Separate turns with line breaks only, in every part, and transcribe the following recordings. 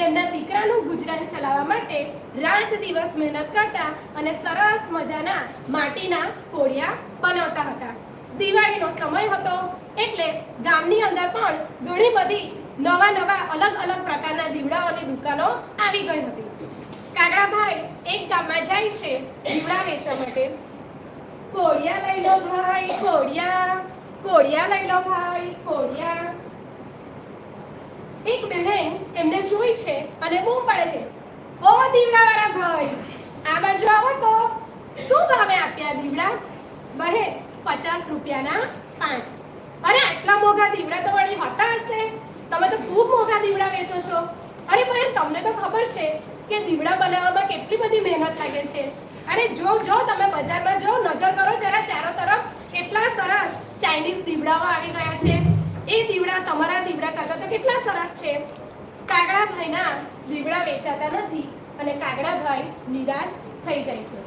તેમના દીકરાનું ગુજરાન ચલાવવા માટે રાત દિવસ મહેનત કરતા અને સરસ મજાના માટીના કોળિયા બનાવતા હતા. દિવાળીનો સમય હતો એટલે ગામની અંદર પણ ઘણી બધી નવા નવા અલગ અલગ પ્રકારના દીવડાઓની દુકાનો આવી ગઈ હતી. કાગડાભાઈ એક ગામમાં જાય છે દીવડા વેચવા માટે. કોડિયા લઈ લો ભાઈ કોડિયા કોડિયા લઈ લો ભાઈ કોડિયા એક બહેન છે અને બૂમ પડે છે. ઓ દીવડાવાળા ભાઈ, આ બાજુ આવો તો. શું ભાવે આપ્યા દીવડા? બહેન પચાસ રૂપિયાના પાંચ. અરે, આટલા મોંઘા દીવડા તો વળી હતા હશે? તમે તો ખૂબ મોંઘા દીવડા વેચો છો. અરે બહેન તમને તો ખબર છે કે દીવડા બનાવવામાં કેટલી બધી મહેનત લાગે છે. અરે, જો જો, તમે બજારમાં જો નજર કરો, જરા ચારો તરફ કેટલા સરસ ચાઇનીઝ દીવડાઓ આવી ગયા છે. એ દીવડા તમારા દીવડા કરતાં તો કેટલા સરસ છે. કાગડાભાઈના દીવડા વેચાતા નથી અને કાગડાભાઈ નિરાશ થઈ જાય છે.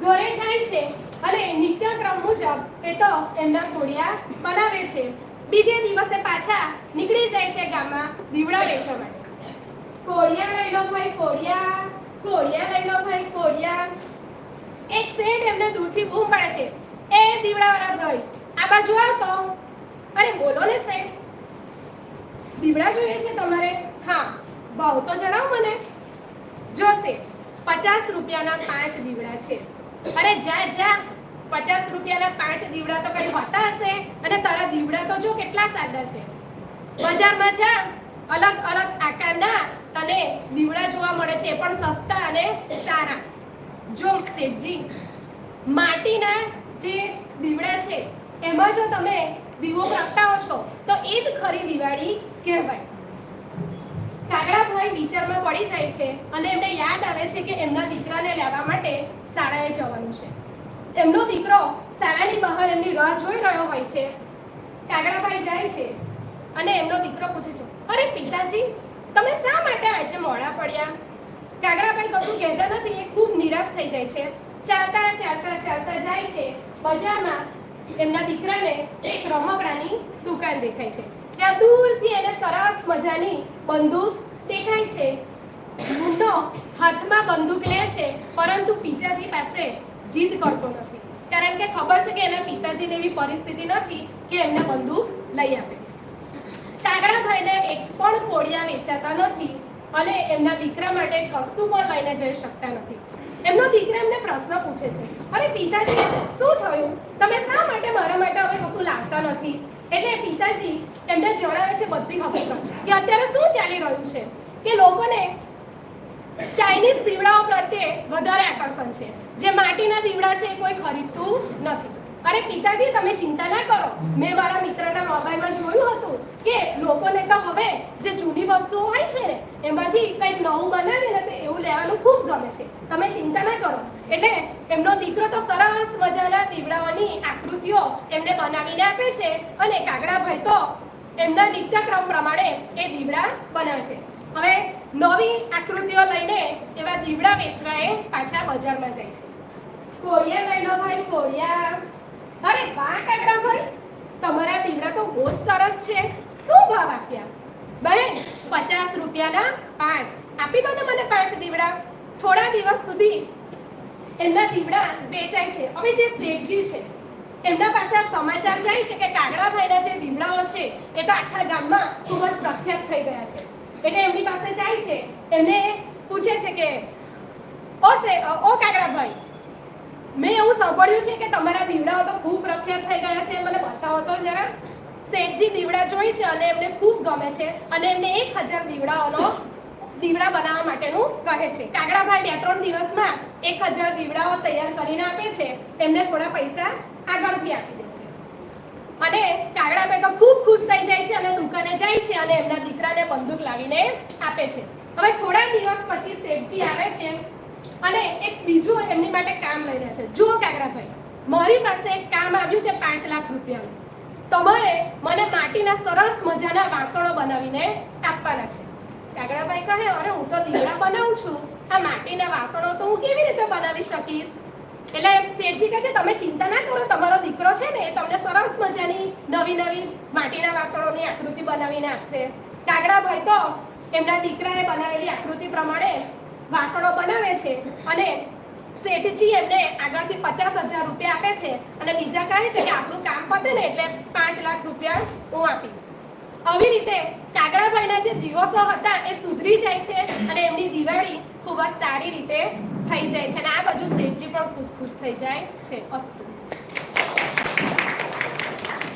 ઘરે જાય છે અને નિત્યક્રમ મુજબ એ તો એમના કોડિયા બનાવે છે. બીજે દિવસે પાછા નીકળી જાય છે ગામમાં દીવડા વેચવા માટે. કોડિયા લઈ લો ભાઈ કોડિયા કોડિયા લઈ લો ભાઈ કોડિયા એક શેઠ એમને દૂરથી બૂમ પાડે છે. એ દીવડાવાળા ભાઈ, આ બાજુ આવતો અરે બોલો ને શેઠ દીવડા જોઈએ છે તમારે. હા ભાવ તો જણાવો મને. જો શેઠ પચાસ રૂપિયાના પાંચ દીવડા છે. અરે જા જા, પચાસ રૂપિયાના પાંચ દીવડા તો કઈ હોતા હશે? અને તારા દીવડા તો જો કેટલા સાદા છે. બજારમાં જા, અલગ અલગ આકારના તને દીવડા જોવા મળે છે પણ સસ્તા અને સારા. જો, શેઠજી, માટીના જે દીવડા છે, એમાં જો તમે દીવો પ્રગટાવો છો, તો એ જ ખરી દિવાળી કહેવાય. કાગડાભાઈ વિચારમાં પડી જાય છે અને એમને યાદ આવે છે કે એમના દીકરાને લેવા માટે શાળાએ જવાનું છે. એમનો દીકરો શાળાની બહાર એમની રાહ જોઈ રહ્યો હોય છે. કાગડાભાઈ જાય છે અને એમનો દીકરો પૂછે છે, અરે પિતાજી, તમે શા માટે આજે મોડા પડ્યા? કાગડાભાઈ કશું કહેતા નથી, એ ખૂબ નિરાશ થઈ જાય છે. ચાલતા ચાલતા ચાલતા જાય છે. બજારમાં એમના દીકરાને એક રમકડાની દુકાન દેખાય છે. ત્યાં દૂરથી એને સરસ મજાની બંદૂક દેખાય છે. મુન્નો હાથમાં બંદૂક લે છે, પરંતુ પિતાજી પાસે જીદ કરતો નથી. કારણ કે ખબર છે કે એના પિતાજીને એવી પરિસ્થિતિ નથી કે એમને બંદૂક લઈ આપે. કાગડાભાઈને એક પણ કોડિયા વેચાતા નથી અને એમના દીકરા માટે કશું પણ લઈને જઈ શકતા નથી. એમનો દીકરા એમને પ્રશ્ન પૂછે છે, અરે પિતાજી, શું થયું તમે શા માટે મારા માટે હવે કશું નથી. એટલે પિતાજી એમને જણાવે છે બધી હકીકત કે અત્યારે શું ચાલી રહ્યું છે? કે લોકોને ચાઇનીઝ દીવડાઓ પ્રત્યે વધારે આકર્ષણ છે. જે માટીના દીવડા છે એ કોઈ ખરીદતું નથી. અરે પિતાજી, તમે ચિંતા ના કરો. મેં મારા મિત્રના મોબાઈલમાં જોયું હતું કે લોકોને તો હવે જે જૂની વસ્તુઓ હોય છે ને, એમાંથી કંઈક નવું બનાવીને ને તો એવું લેવાનું ખૂબ ગમે છે. તમે ચિંતા ના કરો. એટલે એમનો દીકરો તો સરસ મજાના દીવડાઓની આકૃતિઓ એમને બનાવીને આપે છે અને કાગડાભાઈ તો એમના નિત્યક્રમ પ્રમાણે એ દીવડા બનાવે છે હવે નવી આકૃતિઓ લઈને એવા દીવડા વેચવા એ પાછા બજારમાં જાય છે. કોળિયા લઈ લો ભાઈ, કોળિયા. અરે વાહ કાગડા ભાઈ. તમારા દીવડા તો બહુ સરસ છે. શું ભાવ આપ્યા? બહેન, પચાસ રૂપિયાના પાંચ. આપી દો ને મને પાંચ દીવડા. થોડા દિવસ સુધી. એમના દીવડા વેચાય છે. હવે જે શેઠજી છે, એમના પાસે સમાચાર જાય છે કે કાગડાભાઈના જે દીવડાઓ છે, એ તો આખા ગામમાં ખૂબ જ પ્રખ્યાત થઈ ગયા છે. એટલે એમની પાસે જાય છે. એમને પૂછે છે કે ઓ સે ઓ કાગડાભાઈ મેં એવું સાંભળ્યું છે કે તમારા દીવડાઓ તો ખૂબ પ્રખ્યાત થઈ ગયા છે. મને બતાવો તો જરા. શેઠજી દીવડા જોઈ છે અને એમને ખૂબ ગમે છે અને એમને એક હજાર દીવડાઓનો દીવડા બનાવવા માટેનું કહે છે. કાગડાભાઈ, બે ત્રણ દિવસમાં એક હજાર દીવડાઓ તૈયાર કરીને આપે છે. એમને થોડા પૈસા આગળથી આપી દે છે. અને કાગડાભાઈ તો ખૂબ ખુશ થઈ જાય છે અને દુકાને જાય છે અને એમના દીકરાને બંદૂક લાવીને આપે છે. હવે થોડા દિવસ પછી શેઠજી આવે છે. અને એક બીજું એમની માટે કામ લઈને છે. જુઓ કાગડાભાઈ મારી પાસે એક કામ આવ્યું છે પાંચ લાખ રૂપિયાનું. તમારે મને માટીના સરસ મજાના વાસણો બનાવીને આપવાના છે. કાગડાભાઈ કહે, અરે, હું તો દીવડા બનાવું છું. આ માટીના વાસણો તો હું કેવી રીતે બનાવી શકીશ? એટલે શેઠજી કહે છે, તમે ચિંતા ના કરો, તમારો દીકરો છે ને, એ તમને સરસ મજાની નવી નવી માટીના વાસણોની આકૃતિ બનાવીને આપશે. કાગડાભાઈ તો એમના દીકરાએ બનાવેલી આકૃતિ પ્રમાણે વાસણો બનાવે છે અને શેઠજી એમને આગળથી પચાસ હજાર રૂપિયા આપે છે અને બીજા કહે છે કે આપણું કામ પતે ને એટલે પાંચ લાખ રૂપિયા હું આપીશ. આવી રીતે કાગડાભાઈના જે દિવસો હતા એ સુધરી જાય છે અને એમની દિવાળી ખૂબ જ સારી રીતે થઈ જાય છે અને આ બાજુ શેઠજી પણ ખૂબ ખુશ થઈ જાય છે અસ્તુ.